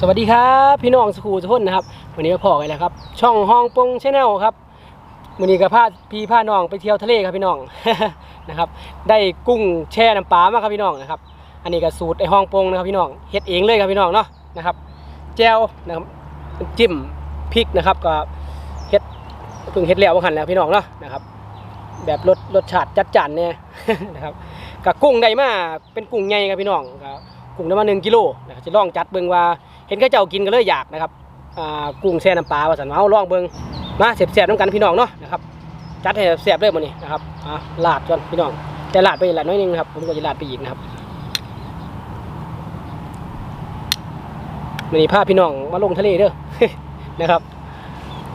สวัสดีครับพี่น้องสกูทุกคนนะครับวันนี้ก็พอกันแล้วครับ ช่องห้องปงชาแนลครับวันนี้ก็พาพี่พาน้องไปเที่ยวทะเลครับพี่น้องนะครับ ได้กุ้งแช่น้ำปลามาครับพี่น้องนะครับ อันนี้ก็สูตรไอห้องปงนะครับพี่น้องเฮ็ดเองเลยครับพี่น้องเนาะนะครับแจวนะครับจิ้มพริกนะครับก็เฮ็ดเพิ่งเฮ็ดแล้วว่าหันแล้วพี่น้องเนาะนะครับ แบบรสรสชาติจัดจ้านเนี่ยนะครับกับกุ้งได้มาเป็นกุ้งใหญ่ครับพี่น้องก็กุ้งได้มาหนึ่งกิโลนะครับจะลองจัดเบิ่งว่า เห็นเขาเจ้ากินก็เลยอยากนะครับกุ้งแช่น้ำปลาว่าสันเอาล่องเบิงมาเสียบๆน้ำกันพี่น้องเนาะนะครับจัดให้เสียบเลยมื้อนี้นะครับอ่าลาดก่อนพี่น้องแต่ลาดไปละน้อยหนึงนะครับผมก็จะลาดไปอีกนะครับมื้อนี้พาพี่น้องมาลงทะเลเด้อนะครับ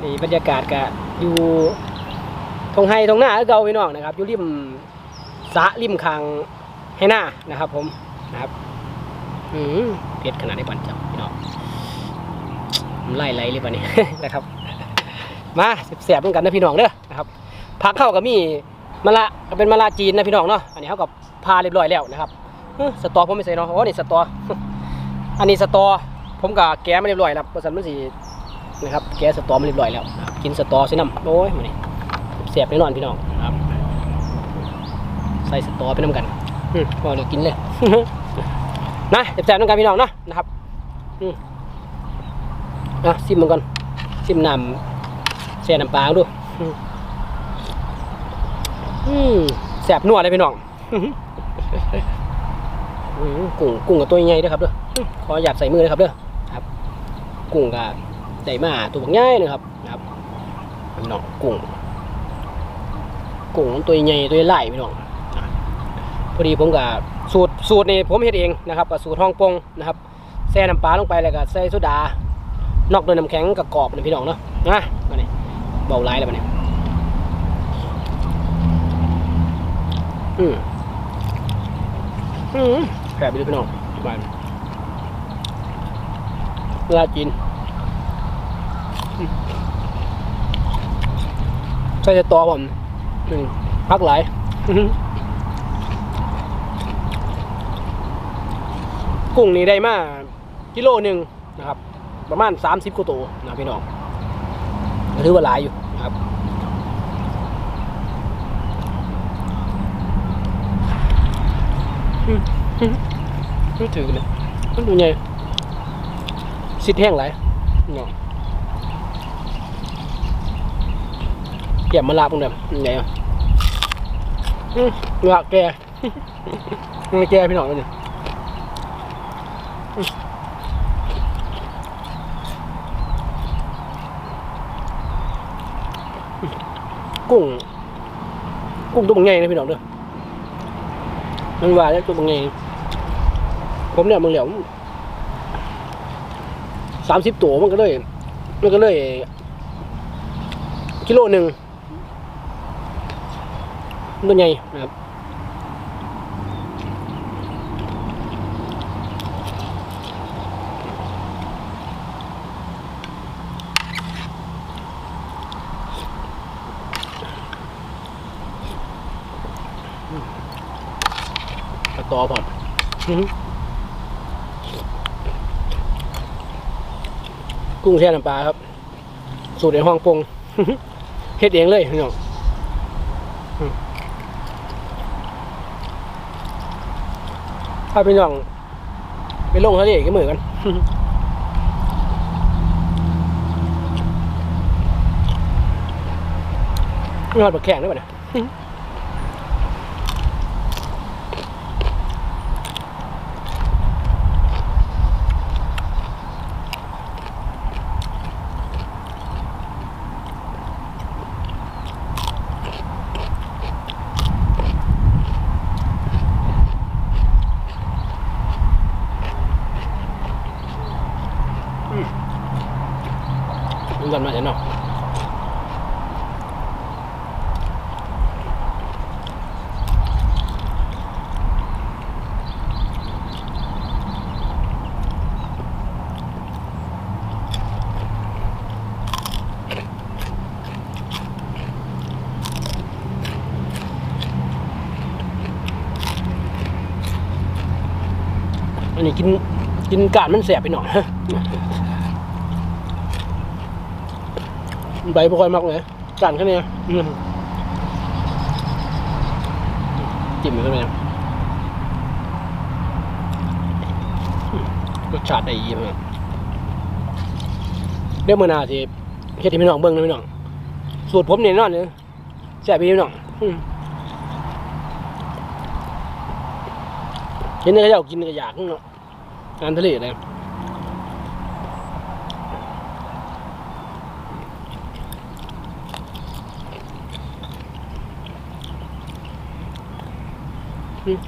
นี่บรรยากาศก็อยู่ทงไฮทงหน้าเก่าพี่น้องนะครับ อยู่ริมสะริมคางให้หน้านะครับ ผมนะครับอืมเผ็ดขนาดนี้ปันจับพี่น้อง ไล่ไล่เลยปันนี้นะครับ มาเสียบๆเหมือนกันนะพี่น้องเด้อนะครับพักเข้ากับมีมะละก็เป็นมะละจีนนะพี่น้องเนาะอันนี้เขากับพาเรียบร้อยแล้วนะครับเอ้อสตอผมไม่ใส่เนาะโอ้นี่สตออันนี้สตอผมกับแกะมาเรียบร้อยแล้วประสันมันสีนะครับแกะสตอมาเรียบร้อยแล้วนะครับกินสตอใส่น้ำโอ้ยมานี่เสียบแน่นอนพี่น้องครับ ใส่สตอไปน้ำกันอืมพอเดี๋ยวกินเลยนะเสียบแซ่บๆน้ำกันพี่น้องเนาะนะครับ อืม อะซิมมันก่อนซิมน้ำแช่น้ำปลาดูอืมแซ่บนัวเลยพี่น้องกุ้งกุ้งกับตัวใหญ่ด้วยครับเด้ออืมขอหยาดใส่มือเลยครับเด้อครับ กุ้งกับใส่มาตัวบักใหญ่เลยครับนะครับพี่น้องกุ้งกุ้งตัวใหญ่ตัวใหญ่พี่น้องพอดีผมกับสูตรสูตรนี่ผมเฮ็ดเองนะครับกับสูตรฮ่องกงนะครับแช่น้ำปลาลงไปแล้วก็ใส่โซดา นอกโดยน้ำแข็งกับกรอบนะพี่น้องเนาะนะมาเนี่ยเบาไล่แล้วมาเนี่ยอืมอืมแซ่บไปเลยพี่น้องบานเวลากินใส่แต่ตัวผมอืมพักหลายกุ้งนี่ได้มากิโลหนึ่งนะครับ ประมาณสามสิบกว่าตัวนะพี่น้องถือว่าหลายอยู่ครับอืมถือเลยมันดูใหญ่สิทธิ์แห้งหลเนาะเกี่ยมาลาบตรงเดิมใหญ่อะอืมเนื้อแกเนื้อแกพี่น้องเลยอืม กุ้ง กุ้งตัวบางใหญ่นะพี่น้องเด้อมันว่าแล้วตัวบางใหญ่ผมเนี่ยมึงเหลียวสามสิบตัวมันก็เลยมันก็เลยกิโลหนึ่งตัวใหญ่นะครับ ตอพอดอื้อหือกุ้งแช่น้ำปลาครับ สูตรในห้องปงเฮ็ดเองเลยพี่น้องพาพี่น้องไปลงทะเลกันเหมือนกันไม่หอดปลาแข็งด้วยป่ะเนี่ย อันนี้กินกินกาดมันแสบไปหน่อยใบบ่ค่อยมักเลยกาดแค่นี้จิ้มไปก็ได้อืมรสชาติได้ยี่มากเดี๋ยวมื่อหนาสิเฮ็ดให้พี่น้องเบิ่งนะพี่น้อง สูตรผมเนี่ยนอนเลยแซ่บพี่น้องเห็นเนื้อเจ้ากินก็อยากเนาะ งานทะเลเลยอืม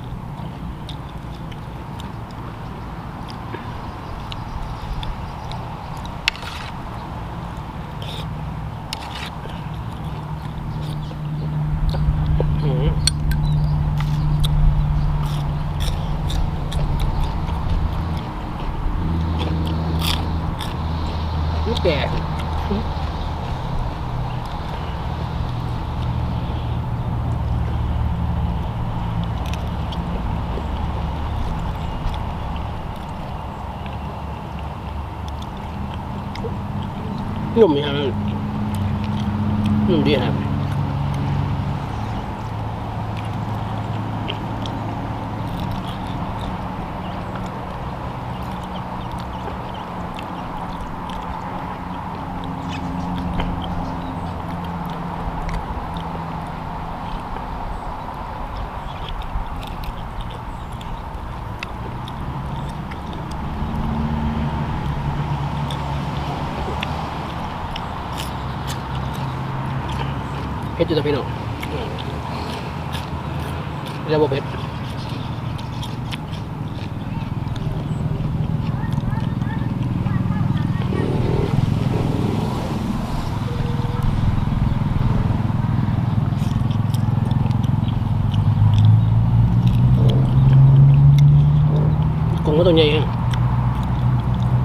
อืมนี่แปลก นุ่มไหมครับนุ่มดีครับ ผ็ดอยู่แต่พี่น้องอืมเรียกว่าเผ็ดกุ้งก็ตัวใหญ่เอง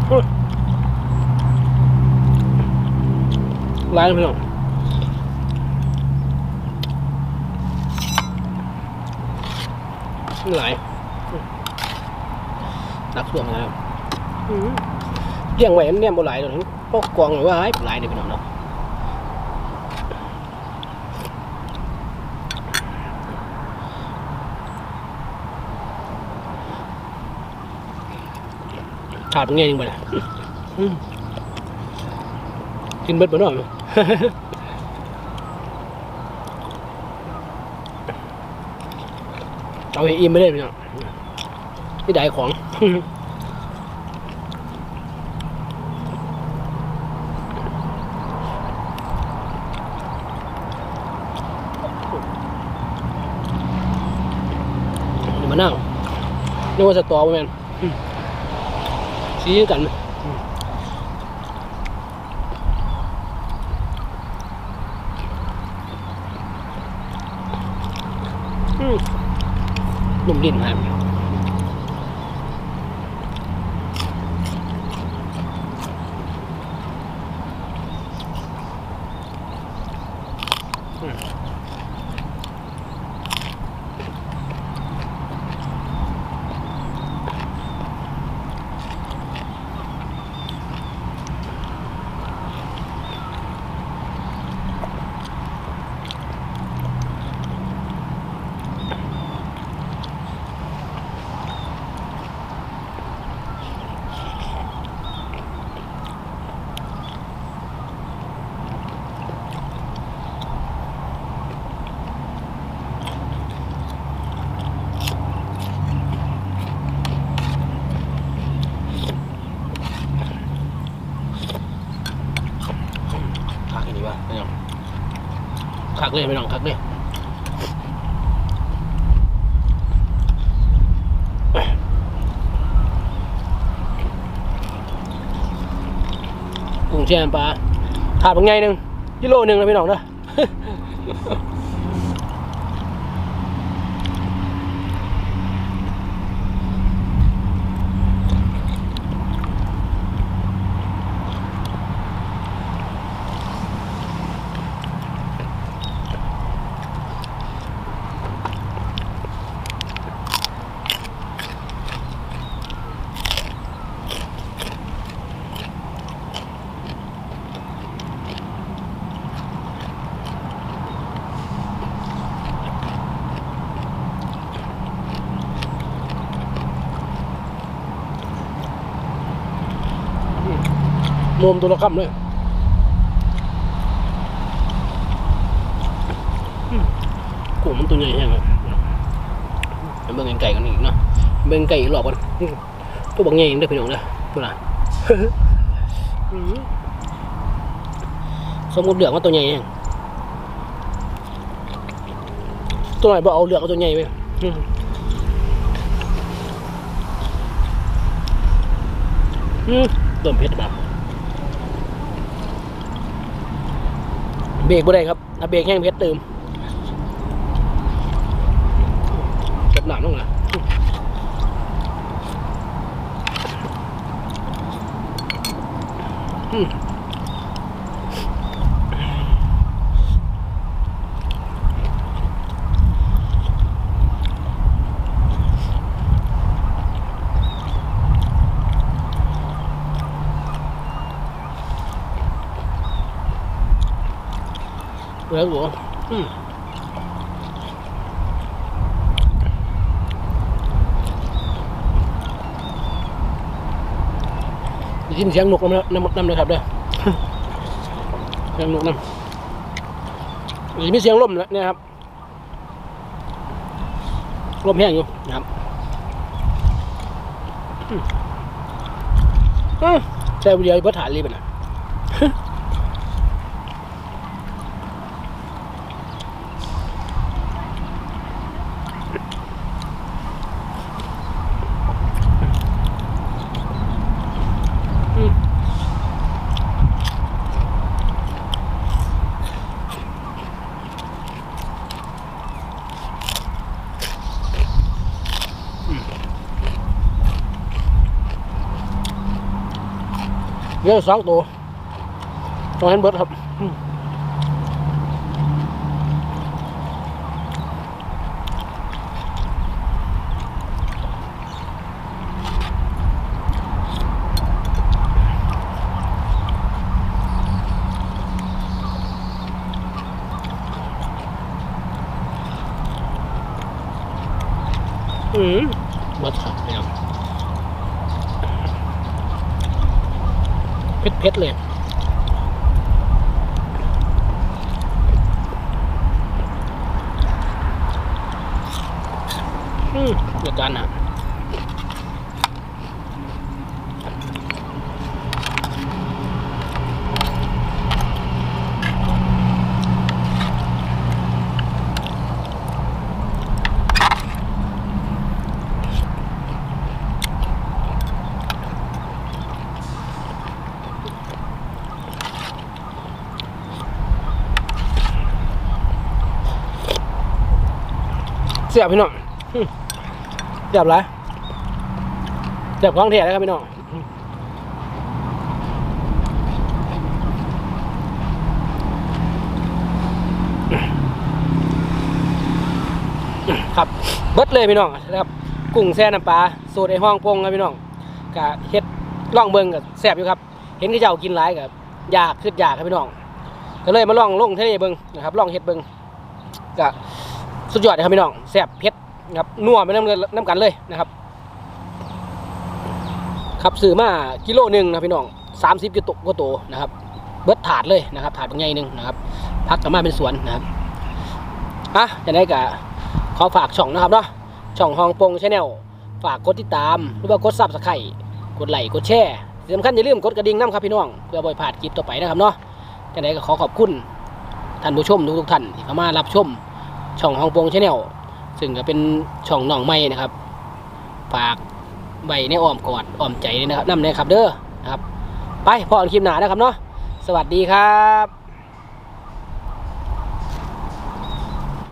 โอ้ยร้ายนะพี่น้อง ม่ไหลายดักส่วงนะครับเลี้ยงไว้อันเนี่ยบ่ไหลายตัวนี้พวกกวางไว้ว่าให้ไหลายเดี๋ยวพี่น้องเนาะขาดเป็นไงจริงบ่เนี่ยอืมกินเบิดบ่เนาะ เอาให้อิ่มไม่ได้พี่น้องที่ได้ของมะนาวนึกว่าสตอบ่แม่นสีกันอืมอืม นุ่มดินครับอืมคักอันนี้วะไม่น้องคัก เลยไปลองคักเลยกุ้งแช่ปลาขาดเป็นไงหนึ่งกิโลหนึ่งนะพี่น้องเนอะ วมตัวละคำเลยกุ้งมันตัวใหญ่แห้งเลยเบิ่งไก่กันอีกเนาะเบิ่งไก่อีกรอบกันตัวบางใหญ่เด้พี่น้องเด้อตัวน่ะสมมติเหลืองว่าตัวใหญ่แห้งตัวไหนบอกเอาเหลืองเอาตัวใหญ่ไปอืมเติมเผ็ดแบบ เบรกบ่ได้ครับถ้าเบรกแห้งเพชรเติมเก็บหนามลงนะอืม เหลือหัวอืมได้ยินเสียงนกน้ำน้ำน้ำเลยครับเด้อเสียงนกน้ำมีเสียงลมแล้วเนี่ยครับลมแห้งอยู่นะครับอืมอืมใช่บุรีเบิดฐานรีบไปนะ เยอะสองตัวต้องเห็นเบิดครับอืมอืมเบิดครับเนี่ย เผ็ดเผ็ดๆเลยอืมเดี๋ยวกันอะ เสียบพี่น้องเสียบไรเสียบของแท้เลยครับพี่น้องครับเบิดเลยพี่น้องนะครับกุ้งแซ่น้ำปลาสูตรไอ้ห้องโปงครับพี่น้องกะเฮ็ดล่องเบิงกับแซ่บอยู่ครับ เห็นที่เจ้ากินหลายกับอยากขึ้นอยากครับพี่น้องก็เลยมาลองลงทะเลเบิงนะครับลองเฮ็ดเบิงกะ สุดยอดเลยครับพี่น้องแซ่บเผ็ดนะครับนัวไปน้ำเงินน้ำกันเลยนะครับครับซื้อมากิโลหนึ่งนะพี่น้องสามสิบกิโลก็โตนะครับ เบิดถาดเลยนะครับ ถาดเป็นไงหนึ่งนะครับ พักกับมาเป็นสวนนะครับอะจะได้กับขอฝากช่องนะครับเนาะช่องฮองปงชาแนลฝากกดติดตาม หรือว่ากดซับสไครต์กดไลค์กดแชร์สำคัญอย่าลืมกดกระดิ่งน้ำครับพี่น้อง เพื่อบ่อยพลาดคลิปต่อไปนะครับเนาะจะได้ก็ขอขอบคุณท่านผู้ชมทุกท่านที่เข้ามารับชม ช่องฮองปงชาแนลซึ่งก็เป็นช่องน้องใหม่นะครับฝากใบในอ้อมกอดอ้อมใจเลยนะครับนั่นเลยครับเด้อนะครับ ไปพอกันคลิปหนานะครับเนาะสวัสดีครับ